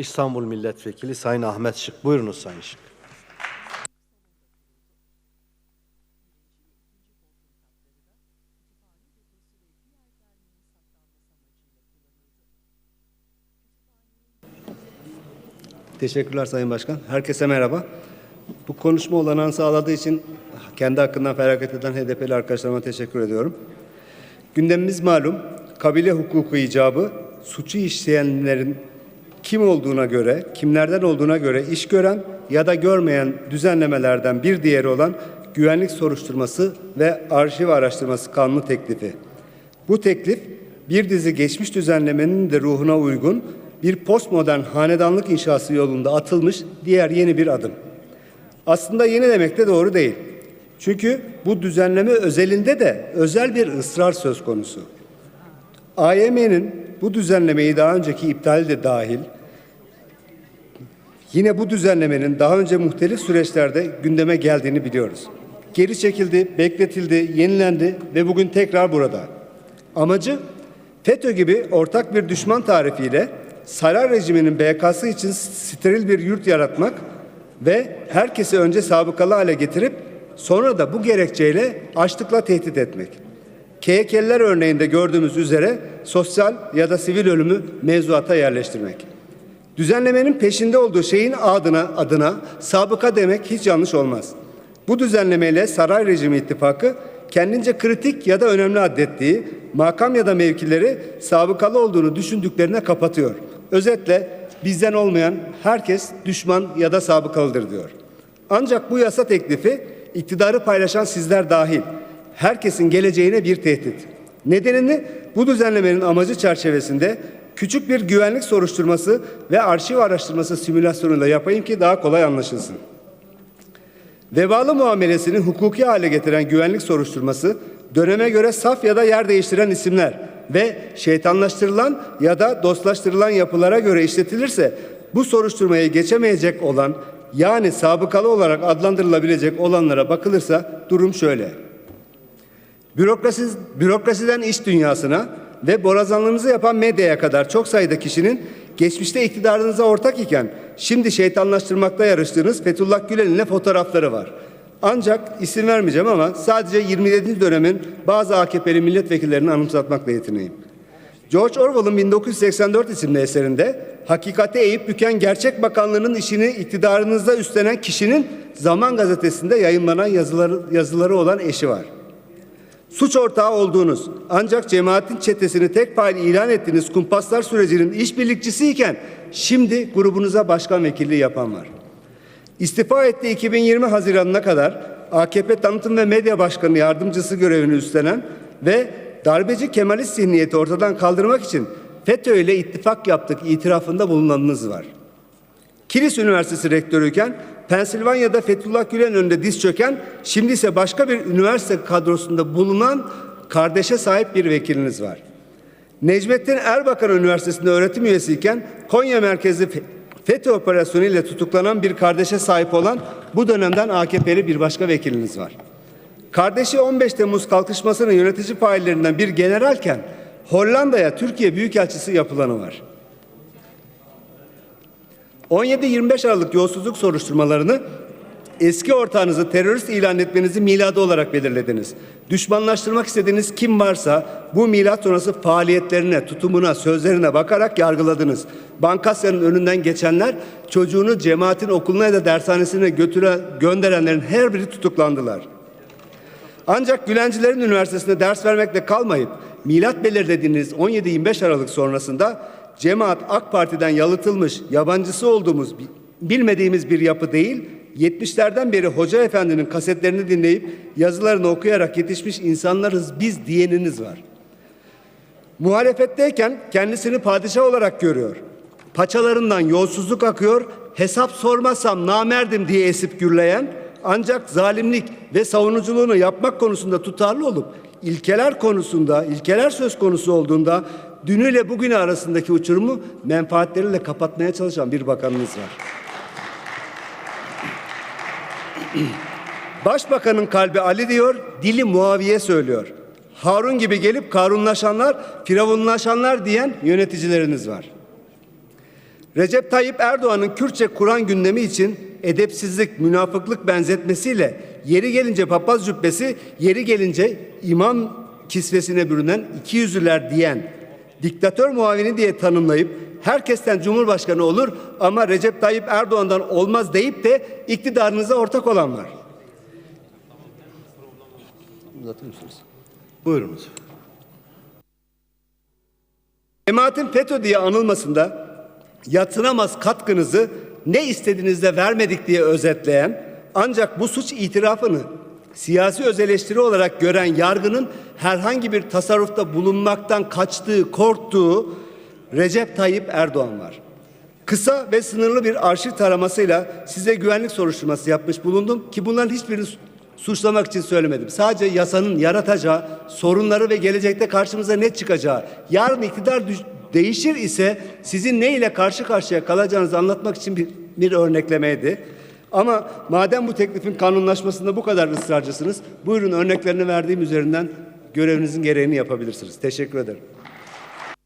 İstanbul Milletvekili Sayın Ahmet Şık. Buyurunuz Sayın Şık. Teşekkürler Sayın Başkan. Herkese merhaba. Bu konuşma olanağını sağladığı için kendi hakkından feragat eden HDP'li arkadaşlarıma teşekkür ediyorum. Gündemimiz malum. Kabile hukuku icabı suçu işleyenlerin kim olduğuna göre, kimlerden olduğuna göre iş gören ya da görmeyen düzenlemelerden bir diğeri olan güvenlik soruşturması ve arşiv araştırması kanunu teklifi. Bu teklif bir dizi geçmiş düzenlemenin de ruhuna uygun bir postmodern hanedanlık inşası yolunda atılmış diğer yeni bir adım. Aslında yeni demek de doğru değil. Çünkü bu düzenleme özelinde de özel bir ısrar söz konusu. AYM'nin bu düzenlemeyi daha önceki iptali de dahil yine bu düzenlemenin daha önce muhtelif süreçlerde gündeme geldiğini biliyoruz. Geri çekildi, bekletildi, yenilendi ve bugün tekrar burada. Amacı FETÖ gibi ortak bir düşman tarifiyle saray rejiminin BK'sı için steril bir yurt yaratmak ve herkesi önce sabıkalı hale getirip sonra da bu gerekçeyle açlıkla tehdit etmek. KYK'liler örneğinde gördüğümüz üzere sosyal ya da sivil ölümü mevzuata yerleştirmek. Düzenlemenin peşinde olduğu şeyin adına adına sabıka demek hiç yanlış olmaz. Bu düzenlemeyle saray rejimi ittifakı kendince kritik ya da önemli addettiği makam ya da mevkileri sabıkalı olduğunu düşündüklerine kapatıyor. Özetle bizden olmayan herkes düşman ya da sabıkalıdır diyor. Ancak bu yasa teklifi iktidarı paylaşan sizler dahil herkesin geleceğine bir tehdit. Nedenini bu düzenlemenin amacı çerçevesinde küçük bir güvenlik soruşturması ve arşiv araştırması simülasyonuyla yapayım ki daha kolay anlaşılsın. Vebalı muamelesini hukuki hale getiren güvenlik soruşturması döneme göre saf ya da yer değiştiren isimler ve şeytanlaştırılan ya da dostlaştırılan yapılara göre işletilirse bu soruşturmayı geçemeyecek olan yani sabıkalı olarak adlandırılabilecek olanlara bakılırsa durum şöyle. Bürokrasi, bürokrasiden iş dünyasına ve borazanlığınızı yapan medyaya kadar çok sayıda kişinin geçmişte iktidarınıza ortak iken şimdi şeytanlaştırmakta yarıştığınız Fethullah Gülen'in ile fotoğrafları var. Ancak isim vermeyeceğim ama sadece 27. dönemin bazı AKP'li milletvekillerini anımsatmakla yetineyim. George Orwell'ın 1984 isimli eserinde hakikate eğip büken gerçek bakanlığının işini iktidarınızda üstlenen kişinin Zaman gazetesinde yayınlanan yazıları, yazıları olan eşi var. Suç ortağı olduğunuz ancak cemaatin çetesini tek paylı ilan ettiğiniz kumpaslar sürecinin işbirlikçisiyken şimdi grubunuza başkan vekilliği yapan var. İstifa etti 2020 Haziran'ına kadar AKP Tanıtım ve Medya Başkanı Yardımcısı görevini üstlenen ve darbeci Kemalist zihniyeti ortadan kaldırmak için FETÖ ile ittifak yaptık itirafında bulunanınız var. Kilis Üniversitesi rektörüyken Pensilvanya'da Fethullah Gülen önünde diz çöken, şimdi ise başka bir üniversite kadrosunda bulunan kardeşe sahip bir vekiliniz var. Necmettin Erbakan Üniversitesi'nde öğretim üyesiyken Konya merkezli FETÖ operasyonu ile tutuklanan bir kardeşe sahip olan bu dönemden AKP'li bir başka vekiliniz var. Kardeşi 15 Temmuz kalkışmasının yönetici faillerinden bir generalken Hollanda'ya Türkiye Büyükelçisi yapılanı var. 17-25 Aralık yolsuzluk soruşturmalarını eski ortağınızı terörist ilan etmenizi miladı olarak belirlediniz. Düşmanlaştırmak istediğiniz kim varsa bu milat sonrası faaliyetlerine, tutumuna, sözlerine bakarak yargıladınız. Bankasya'nın önünden geçenler çocuğunu cemaatin okuluna ya da dershanesine götüre, gönderenlerin her biri tutuklandılar. Ancak Gülencilerin Üniversitesi'nde ders vermekle kalmayıp milat belirlediğiniz 17-25 Aralık sonrasında cemaat AK Parti'den yalıtılmış, yabancısı olduğumuz, bilmediğimiz bir yapı değil, 70'lerden beri Hoca Efendi'nin kasetlerini dinleyip yazılarını okuyarak yetişmiş insanlarız biz diyeniniz var. Muhalefetteyken kendisini padişah olarak görüyor. Paçalarından yolsuzluk akıyor, hesap sormazsam namerdim diye esip gürleyen, ancak zalimlik ve savunuculuğunu yapmak konusunda tutarlı olup ilkeler konusunda, ilkeler söz konusu olduğunda dünüyle bugünü arasındaki uçurumu menfaatleriyle kapatmaya çalışan bir bakanınız var. Başbakanın kalbi Ali diyor, dili Muaviye söylüyor. Harun gibi gelip Karunlaşanlar, Firavunlaşanlar diyen yöneticileriniz var. Recep Tayyip Erdoğan'ın Kürtçe Kur'an gündemi için edepsizlik, münafıklık benzetmesiyle yeri gelince papaz cübbesi, yeri gelince imam kisvesine bürünen iki yüzlüler diyen diktatör muavini diye tanımlayıp herkesten cumhurbaşkanı olur ama Recep Tayyip Erdoğan'dan olmaz deyip de iktidarınıza ortak olan var. Uzatır mısınız? Buyurunuz. Cemaatin FETÖ diye anılmasında yatsınamaz katkınızı ne istediğinizde vermedik diye özetleyen ancak bu suç itirafını siyasi öz eleştiri olarak gören yargının herhangi bir tasarrufta bulunmaktan kaçtığı, korktuğu Recep Tayyip Erdoğan var. Kısa ve sınırlı bir arşiv taramasıyla size güvenlik soruşturması yapmış bulundum ki bunların hiçbirini su- suçlamak için söylemedim. Sadece yasanın yaratacağı sorunları ve gelecekte karşımıza ne çıkacağı, yarın iktidar değişir ise sizin ne ile karşı karşıya kalacağınızı anlatmak için bir, bir örneklemeydi. Ama madem bu teklifin kanunlaşmasında bu kadar ısrarcısınız, buyurun örneklerini verdiğim üzerinden görevinizin gereğini yapabilirsiniz. Teşekkür ederim.